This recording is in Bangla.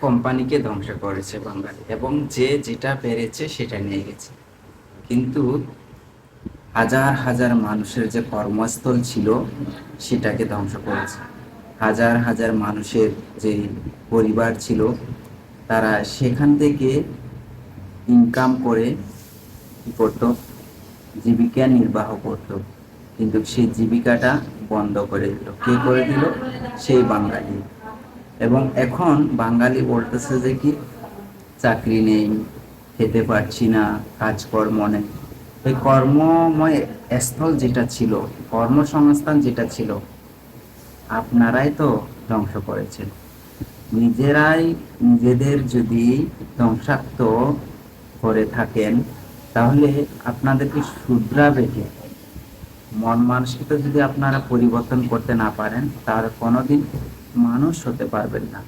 কোম্পানিকে ধ্বংস করেছে বাঙালি, এবং যে যেটা পেরেছে সেটা নিয়ে গেছে। কিন্তু হাজার হাজার মানুষের যে কর্মস্থল ছিল, সেটাকে ধ্বংস করেছে। হাজার হাজার মানুষের যে পরিবার ছিল, তারা সেখান থেকে ইনকাম করে কি করতো? জীবিকা নির্বাহ করতো। কিন্তু সেই জীবিকাটা বন্ধ করে দিল। কে করে দিল? সেই বাঙালি। এবং এখন বাঙালি বলতেছে যে কি, চাকরি নেই, খেতে পারছি না, কাজকর্ম নেই। এই কর্মময় স্থল যেটা ছিল, কর্মসংস্থান যেটা ছিল, আপনারাই তো ধ্বংস করেছেন। নিজেরাই নিজেদের যদি ধ্বংসাক্ত করে থাকেন, তাহলে আপনাদেরকে শুধরাবে কে? মন মানসিকতা যদি আপনারা পরিবর্তন করতে না পারেন, তার কোনোদিন মানুষ হতে পারবেন না।